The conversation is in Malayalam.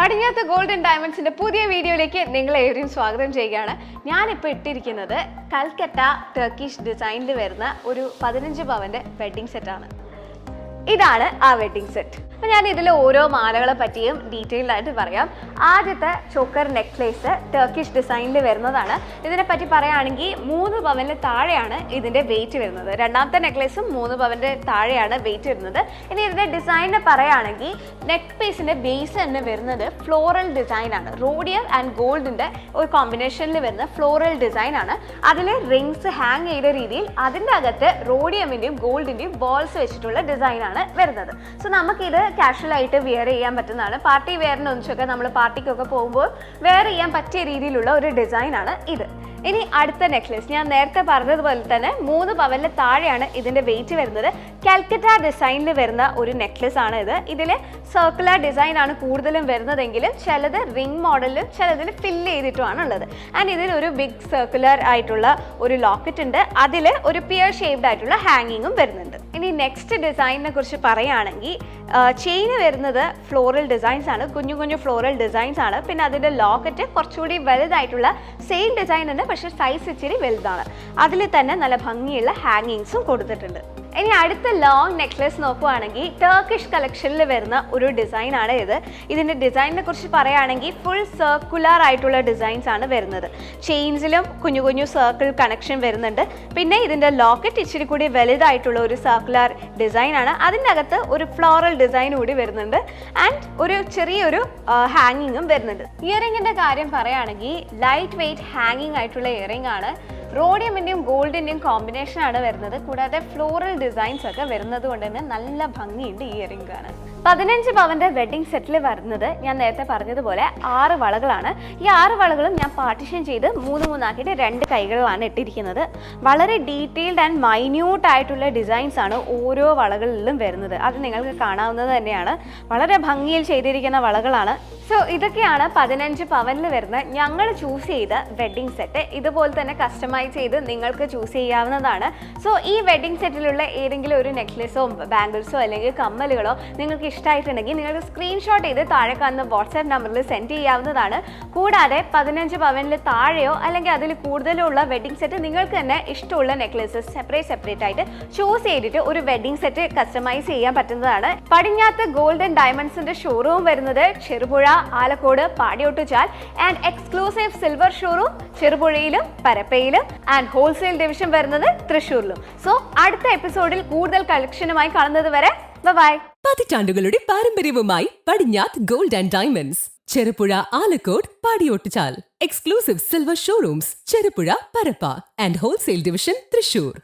പടിഞ്ഞാത്ത് ഗോൾഡൻ ഡയമണ്ട്സിന്റെ പുതിയ വീഡിയോയിലേക്ക് നിങ്ങളെ ഏവരെയും സ്വാഗതം ചെയ്യുകയാണ്. ഞാനിപ്പോൾ ഇട്ടിരിക്കുന്നത് കൽക്കട്ട ടർക്കിഷ് ഡിസൈനിൽ വരുന്ന ഒരു പതിനഞ്ച് പവന്റെ വെഡ്ഡിംഗ് സെറ്റാണ് ഇതാണ് ആ വെഡ്ഡിംഗ് സെറ്റ് അപ്പം ഞാൻ ഇതിൽ ഓരോ മാലകളെ പറ്റിയും ഡീറ്റെയിൽഡ് ആയിട്ട് പറയാം. ആദ്യത്തെ ചോക്കർ നെക്ലേസ് ടർക്കിഷ് ഡിസൈനിൽ വരുന്നതാണ്. ഇതിനെ പറ്റി പറയുകയാണെങ്കിൽ മൂന്ന് പവനിൽ താഴെയാണ് ഇതിന്റെ വെയിറ്റ് വരുന്നത്. രണ്ടാമത്തെ നെക്ലേസും മൂന്ന് പവന്റെ താഴെയാണ് വെയിറ്റ് വരുന്നത്. ഇനി ഇതിന്റെ ഡിസൈനിനെ പറയുകയാണെങ്കിൽ നെക്ക് പീസിന്റെ ബേസ് തന്നെ വരുന്നത് ഫ്ലോറൽ ഡിസൈനാണ് റോഡിയം ആൻഡ് ഗോൾഡിന്റെ ഒരു കോമ്പിനേഷനിൽ വരുന്ന ഫ്ലോറൽ ഡിസൈനാണ് അതിൽ റിങ്സ് ഹാങ് ചെയ്ത രീതിയിൽ അതിന്റെ അകത്ത് റോഡിയമിന്റെയും ഗോൾഡിന്റെയും ബോൾസ് വെച്ചിട്ടുള്ള ഡിസൈനാണ് വരുന്നത്. സോ നമുക്കിത് കാഷ്വൽ ആയിട്ട് വെയർ ചെയ്യാൻ പറ്റുന്നതാണ്. പാർട്ടി വെയറിന് ഒന്നിച്ചൊക്കെ നമ്മൾ പാർട്ടിക്കൊക്കെ പോകുമ്പോൾ വെയർ ചെയ്യാൻ പറ്റിയ രീതിയിലുള്ള ഒരു ഡിസൈൻ ആണ് ഇത്. ഇനി അടുത്ത നെക്ലേസ് ഞാൻ നേരത്തെ പറഞ്ഞതുപോലെ തന്നെ മൂന്ന് പവലിന് താഴെയാണ് ഇതിന്റെ വെയിറ്റ് വരുന്നത്. കാൽക്കറ്റ ഡിസൈനിൽ വരുന്ന ഒരു നെക്ലേസ് ആണ് ഇത്. ഇതിൽ സർക്കുലർ ഡിസൈൻ ആണ് കൂടുതലും വരുന്നതെങ്കിലും ചിലത് റിംഗ് മോഡലിലും ചിലതിൽ ഫില്ല് ചെയ്തിട്ടുമാണ് ഉള്ളത്. ആൻഡ് ഇതിൽ ഒരു ബിഗ് സർക്കുലർ ആയിട്ടുള്ള ഒരു ലോക്കറ്റ് ഉണ്ട്. അതിൽ ഒരു പിയർ ഷേപ്ഡ് ആയിട്ടുള്ള ഹാങ്ങിങ്ങും വരുന്നുണ്ട്. ഇനി നെക്സ്റ്റ് ഡിസൈനിനെ കുറിച്ച് പറയുകയാണെങ്കിൽ ചെയിന് വരുന്നത് ഫ്ലോറൽ ഡിസൈൻസ് ആണ്. കുഞ്ഞു കുഞ്ഞു ഫ്ലോറൽ ഡിസൈൻസ് ആണ്. പിന്നെ അതിന്റെ ലോക്കറ്റ് കുറച്ചുകൂടി വലുതായിട്ടുള്ള സെയിം ഡിസൈൻ തന്നെ പക്ഷേ സൈസ് ഇച്ചിരി വലുതാണ്. അതിൽ തന്നെ നല്ല ഭംഗിയുള്ള ഹാങ്ങിങ്സും കൊടുത്തിട്ടുണ്ട്. ഇനി അടുത്ത ലോങ് നെക്ലസ് നോക്കുവാണെങ്കിൽ ടർക്കിഷ് കളക്ഷനിൽ വരുന്ന ഒരു ഡിസൈൻ ആണ് ഇത്. ഇതിന്റെ ഡിസൈനിനെ കുറിച്ച് പറയുകയാണെങ്കിൽ ഫുൾ സർക്കുലർ ആയിട്ടുള്ള ഡിസൈൻസ് ആണ് വരുന്നത്. ചെയിൻസിലും കുഞ്ഞു കുഞ്ഞു സർക്കിൾ കണക്ഷൻ വരുന്നുണ്ട്. പിന്നെ ഇതിന്റെ ലോക്കറ്റ് ഇച്ചിരി കൂടി വലുതായിട്ടുള്ള ഒരു സർക്കുലർ ഡിസൈൻ ആണ്. അതിന്റെ അകത്ത് ഒരു ഫ്ലോറൽ ഡിസൈൻ കൂടി വരുന്നുണ്ട്. ആൻഡ് ഒരു ചെറിയൊരു ഹാങ്ങിങ്ങും വരുന്നുണ്ട്. ഇയറിങ്ങിന്റെ കാര്യം പറയുകയാണെങ്കിൽ ലൈറ്റ് വെയ്റ്റ് ഹാങ്ങിങ് ആയിട്ടുള്ള ഇയറിംഗ് ആണ്. റോഡിയമിന്റെയും ഗോൾഡിന്റെയും കോമ്പിനേഷൻ ആണ് വരുന്നത്. കൂടാതെ ഫ്ലോറൽ ഡിസൈൻസ് ഒക്കെ വരുന്നത് കൊണ്ട് തന്നെ നല്ല ഭംഗിയുണ്ട് ഈ ഇയറിംഗ് ആണ് പതിനഞ്ച് പവന്റെ വെഡ്ഡിംഗ് സെറ്റിൽ വരുന്നത് ഞാൻ നേരത്തെ പറഞ്ഞതുപോലെ ആറ് വളകളാണ്. ഈ ആറ് വളകളും ഞാൻ പാർട്ടിഷൻ ചെയ്ത് മൂന്ന് മൂന്നാക്കിയിട്ട് രണ്ട് കൈകളിലാണ് ഇട്ടിരിക്കുന്നത്. വളരെ ഡീറ്റെയിൽഡ് ആൻഡ് മൈന്യൂട്ട് ആയിട്ടുള്ള ഡിസൈൻസ് ആണ് ഓരോ വളകളിലും വരുന്നത്. അത് നിങ്ങൾക്ക് കാണാവുന്നത് തന്നെയാണ്. വളരെ ഭംഗിയിൽ ചെയ്തിരിക്കുന്ന വളകളാണ്. സോ ഇതൊക്കെയാണ് പതിനഞ്ച് പവനിൽ വരുന്ന ഞങ്ങൾ ചൂസ് ചെയ്ത വെഡ്ഡിംഗ് സെറ്റ് ഇതുപോലെ തന്നെ കസ്റ്റമൈസ് ചെയ്ത് നിങ്ങൾക്ക് ചൂസ് ചെയ്യാവുന്നതാണ്. സോ ഈ വെഡ്ഡിംഗ് സെറ്റിലുള്ള ഏതെങ്കിലും ഒരു നെക്ലെസോ ബാംഗിൾസോ അല്ലെങ്കിൽ കമ്മലുകളോ നിങ്ങൾക്ക് ഇഷ്ടമായിട്ടുണ്ടെങ്കിൽ നിങ്ങൾക്ക് സ്ക്രീൻഷോട്ട് ചെയ്ത് താഴെ കാണുന്ന വാട്സാപ്പ് നമ്പറിൽ സെൻഡ് ചെയ്യാവുന്നതാണ്. കൂടാതെ പതിനഞ്ച് പവനിൽ താഴെയോ അല്ലെങ്കിൽ അതിൽ കൂടുതലോ ഉള്ള വെഡ്ഡിംഗ് സെറ്റ് നിങ്ങൾക്ക് തന്നെ ഇഷ്ടമുള്ള നെക്ലേസസ് സെപ്പറേറ്റ് സെപ്പറേറ്റ് ആയിട്ട് ചൂസ് ചെയ്തിട്ട് ഒരു വെഡ്ഡിംഗ് സെറ്റ് കസ്റ്റമൈസ് ചെയ്യാൻ പറ്റുന്നതാണ്. പടിഞ്ഞാത്ത് ഗോൾഡൻ ഡയമണ്ട്സിന്റെ ഷോറൂം വരുന്നത് Cherupuzha Alakode Padiyottuchal and exclusive silver showroom ചെറുപുഴയിലും പരപ്പയിലും ആൻഡ് ഹോൾസെയിൽ ഡിവിഷൻ വരുന്നത് തൃശ്ശൂരിലും. സോ അടുത്ത എപ്പിസോഡിൽ കൂടുതൽ കളക്ഷനുമായി കാണുന്നത് വരെ ബൈ പതിറ്റാണ്ടുകളുടെ പാരമ്പര്യവുമായി Padinjath gold and diamonds Cherupuzha Alakode Padiyottuchal. Exclusive silver showrooms Cherupuzha Parappa and wholesale division Thrissur